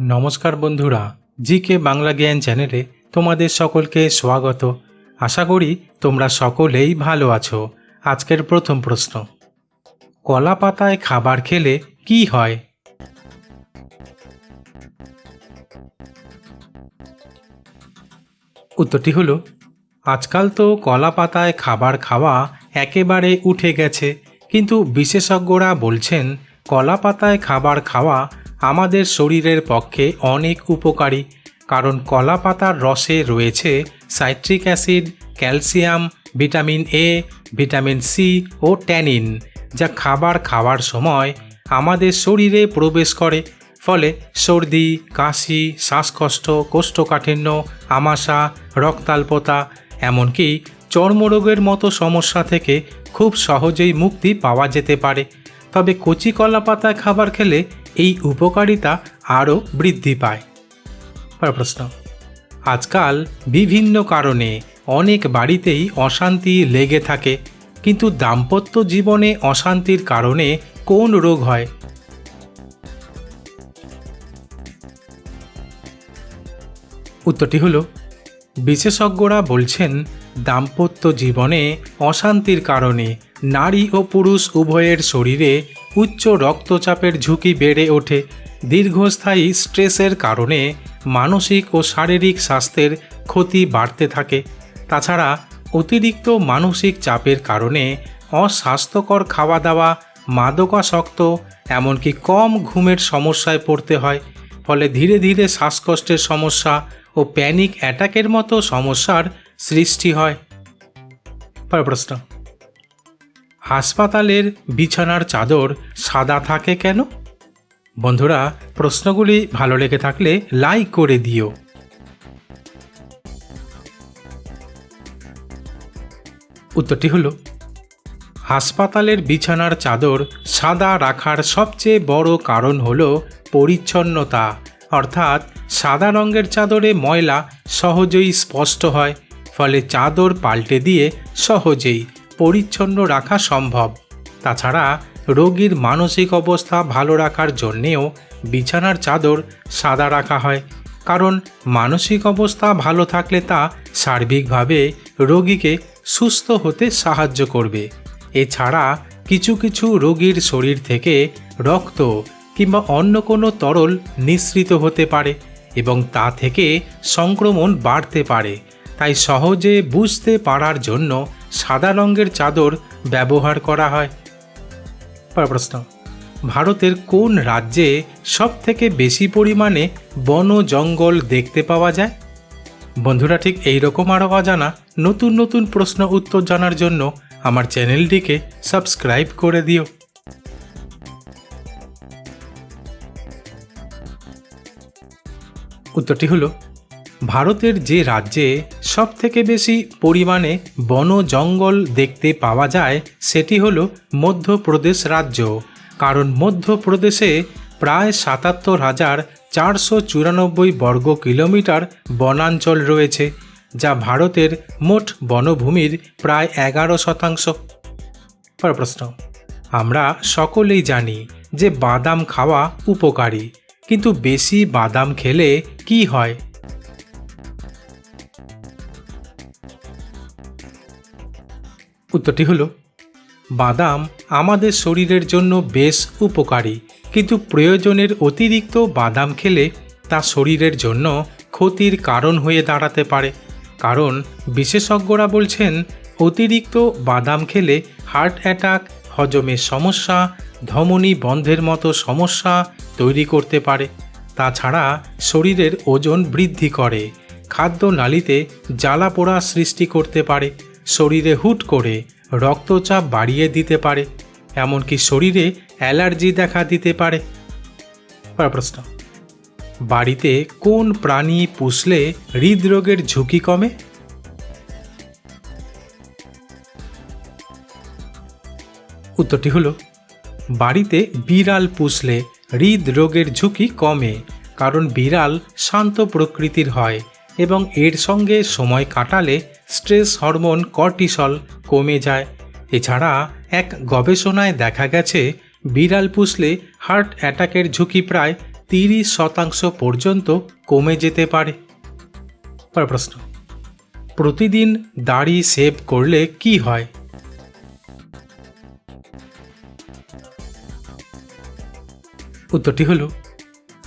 নমস্কার বন্ধুরা জি কে বাংলা জ্ঞান চ্যানেলে তোমাদের সকলকে স্বাগত। আশা করি তোমরা সকলেই ভালো আছো। আজকের প্রথম প্রশ্ন, কলা পাতায় খাবার খেলে কি হয়? উত্তরটি হলো, আজকাল তো কলা পাতায় খাবার খাওয়া একেবারে উঠে গেছে, কিন্তু বিশেষজ্ঞরা বলছেন কলা পাতায় খাবার খাওয়া আমাদের শরীরের পক্ষে অনেক উপকারী, কারণ কলা পাতার রসে রয়েছে citric acid, calcium, vitamin A vitamin C O tannin, যা খাবার খাওয়ার সময় আমাদের শরীরে প্রবেশ করে। ফলে সর্দি, কাশি, শ্বাসকষ্ট, কোষ্ঠকাঠিন্য, আমাশা, রক্তাল্পতা, এমনকি চর্মরোগের মতো সমস্যা থেকে খুব সহজেই মুক্তি পাওয়া যেতে পারে। তবে কচি কলা পাতায় খাবার খেলে এই উপকারিতা আরও বৃদ্ধি পায়। প্রশ্ন। আজকাল বিভিন্ন কারণে অনেক বাড়িতেই অশান্তি লেগে থাকে, কিন্তু দাম্পত্য জীবনে অশান্তির কারণে কোন রোগ হয়? উত্তরটি হলো, বিশেষজ্ঞরা বলছেন, দাম্পত্য জীবনে অশান্তির কারণে নারী ও পুরুষ উভয়ের শরীরে উচ্চ রক্তচাপের ঝুঁকি বেড়ে ওঠে। দীর্ঘস্থায়ী স্ট্রেসের কারণে মানসিক ও শারীরিক স্বাস্থ্যের ক্ষতি বাড়তে থাকে। তাছাড়া অতিরিক্ত মানসিক চাপের কারণে অস্বাস্থ্যকর খাওয়া দাওয়া মাদকাসক্ত, এমনকি কম ঘুমের সমস্যায় পড়তে হয়। ফলে ধীরে ধীরে শ্বাসকষ্টের সমস্যা ও প্যানিক অ্যাটাকের মতো সমস্যার সৃষ্টি হয়। প্রশ্ন। হাসপাতালের বিছানার চাদর সাদা থাকে কেন? বন্ধুরা, প্রশ্নগুলি ভালো লেগে থাকলে লাইক করে দিও। উত্তরটি হলো, হাসপাতালের বিছানার চাদর সাদা রাখার সবচেয়ে বড় কারণ হল পরিচ্ছন্নতা। অর্থাৎ সাদা রঙের চাদরে ময়লা সহজেই স্পষ্ট হয়, ফলে চাদর পাল্টে দিয়ে সহজেই পরিচ্ছন্ন রাখা সম্ভব। তাছাড়া রোগীর মানসিক অবস্থা ভালো রাখার জন্যেও বিছানার চাদর সাদা রাখা হয়। কারণ মানসিক অবস্থা ভালো থাকলে তা সার্বিকভাবে রোগীকে সুস্থ হতে সাহায্য করবে। এছাড়া কিছু কিছু রোগীর শরীর থেকে রক্ত কিংবা অন্য কোনো তরল নিঃসৃত হতে পারে এবং তা থেকে সংক্রমণ বাড়তে পারে। তাই সহজে বুঝতে পারার জন্য সাদা রঙের চাদর ব্যবহার করা হয়। প্রশ্ন, ভারতের কোন রাজ্যে সব থেকে বেশি পরিমাণে বন জঙ্গল দেখতে পাওয়া যায়? বন্ধুরা, ঠিক এই রকম আরও অজানা নতুন নতুন প্রশ্ন উত্তর জানার জন্য আমার চ্যানেলটিকে সাবস্ক্রাইব করে দিও। উত্তরটি হলো, ভারতের যে রাজ্যে সব থেকে বেশি পরিমাণে বন জঙ্গল দেখতে পাওয়া যায় সেটি হল মধ্যপ্রদেশ রাজ্য। কারণ মধ্যপ্রদেশে প্রায় সাতাত্তর হাজার চারশো চুরানব্বই বর্গ কিলোমিটার বনাঞ্চল রয়েছে, যা ভারতের মোট বনভূমির প্রায় এগারো শতাংশ। প্রশ্ন, আমরা সকলেই জানি যে বাদাম খাওয়া উপকারী, কিন্তু বেশি বাদাম খেলে কি হয়? উত্তরটি হলো, বাদাম আমাদের শরীরের জন্য বেশ উপকারী, কিন্তু প্রয়োজনের অতিরিক্ত বাদাম খেলে তা শরীরের জন্য ক্ষতির কারণ হয়ে দাঁড়াতে পারে। কারণ বিশেষজ্ঞরা বলছেন, অতিরিক্ত বাদাম খেলে হার্ট অ্যাটাক হজমের সমস্যা, ধমনী বন্ধের মতো সমস্যা তৈরি করতে পারে। তাছাড়া শরীরের ওজন বৃদ্ধি করে খাদ্য নালীতে জ্বালা পোড়া সৃষ্টি করতে পারে, শরীরে হুট করে রক্তচাপ বাড়িয়ে দিতে পারে, এমনকি শরীরে অ্যালার্জি দেখা দিতে পারে। প্রশ্ন, বাড়িতে কোন প্রাণী পুষলে হৃদরোগের ঝুঁকি কমে? উত্তরটি হলো, বাড়িতে বিড়াল পুষলে হৃদরোগের ঝুঁকি কমে, কারণ বিড়াল শান্ত প্রকৃতির হয়। এবং এর সঙ্গে সময় কাটালে স্ট্রেস হরমোন কর্টিসল কমে যায়। এছাড়া এক গবেষণায় দেখা গেছে, বিড়াল পুষলে হার্ট অ্যাটাকের ঝুঁকি প্রায় তিরিশ শতাংশ পর্যন্ত কমে যেতে পারে। প্রশ্ন, প্রতিদিন দাড়ি সেভ করলে কি হয়? উত্তরটি হলো,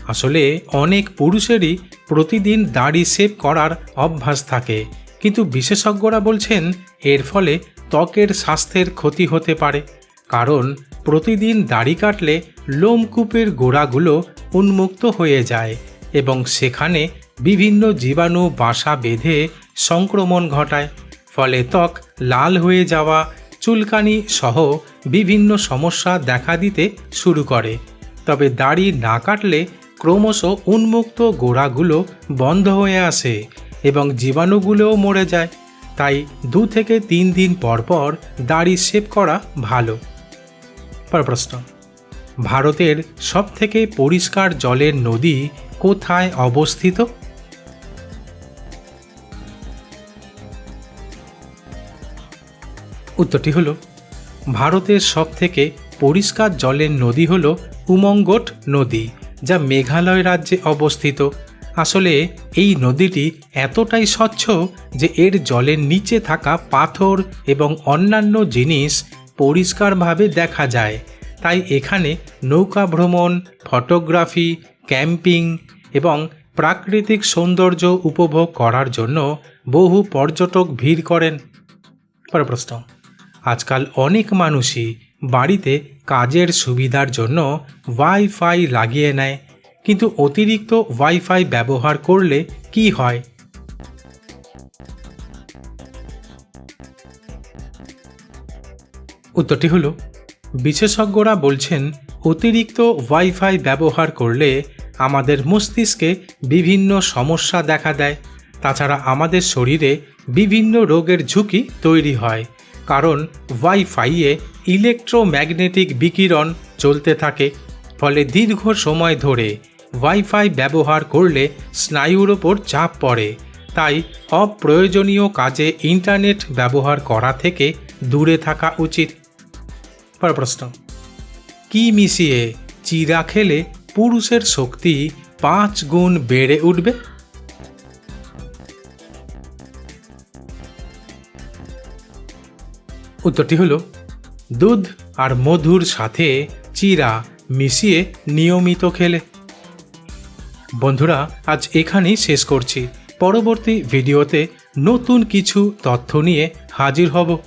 আসলে অনেক পুরুষেরই প্রতিদিন দাড়ি সেভ করার অভ্যাস থাকে। কিন্তু বিশেষজ্ঞরা বলছেন, এর ফলে ত্বকের স্বাস্থ্যের ক্ষতি হতে পারে। কারণ প্রতিদিন দাড়ি কাটলে লোমকূপের গোড়াগুলো উন্মুক্ত হয়ে যায় এবং সেখানে বিভিন্ন জীবাণু বাসা বেঁধে সংক্রমণ ঘটায়। ফলে ত্বক লাল হয়ে যাওয়া, চুলকানি সহ বিভিন্ন সমস্যা দেখা দিতে শুরু করে। তবে দাড়ি না কাটলে ক্রমশ উন্মুক্ত গোড়াগুলো বন্ধ হয়ে আসে এবং জীবাণুগুলোও মরে যায়। তাই দু থেকে তিন দিন পর পর দাড়ি শেভ করা ভালো। পর প্রশ্ন। ভারতের সবথেকে পরিষ্কার জলের নদী কোথায় অবস্থিত? উত্তরটি হলো, ভারতের সবথেকে পরিষ্কার জলের নদী হল উমঙ্গট নদী। যা মেঘালয় রাজ্যে অবস্থিত। আসলে এই নদীটি এতটাই স্বচ্ছ যে এর জলের নিচে থাকা পাথর এবং অন্যান্য জিনিস পরিষ্কারভাবে দেখা যায়। তাই এখানে নৌকা ভ্রমণ, ফটোগ্রাফি, ক্যাম্পিং এবং প্রাকৃতিক সৌন্দর্য উপভোগ করার জন্য বহু পর্যটক ভিড় করেন। পরের প্রশ্ন, আজকাল অনেক মানুষই বাড়িতে কাজের সুবিধার জন্য ওয়াইফাই লাগিয়ে নেয়। কিন্তু অতিরিক্ত ওয়াইফাই ব্যবহার করলে কি হয়? উত্তরটি হলো, বিশেষজ্ঞরা বলছেন, অতিরিক্ত ওয়াইফাই ব্যবহার করলে আমাদের মস্তিষ্কে বিভিন্ন সমস্যা দেখা দেয়। তাছাড়া আমাদের শরীরে বিভিন্ন রোগের ঝুঁকি তৈরি হয়। কারণ ওয়াইফাইয়ে ইলেকট্রোম্যাগনেটিক বিকিরণ চলতে থাকে, ফলে দীর্ঘ সময় ধরে ওয়াইফাই ব্যবহার করলে স্নায়ুর ওপর চাপ পড়ে। তাই অপ্রয়োজনীয় কাজে ইন্টারনেট ব্যবহার করা থেকে দূরে থাকা উচিত। পরের প্রশ্ন। কি মিশিয়ে চিরা খেলে পুরুষের শক্তি পাঁচ গুণ বেড়ে উঠবে? উত্তরটি হলো দুধ আর মধুর সাথে চিরা মিশিয়ে নিয়মিত খেলে। বন্ধুরা, আজ এখানেই শেষ করছি। পরবর্তী ভিডিওতে নতুন কিছু তথ্য নিয়ে হাজির হব।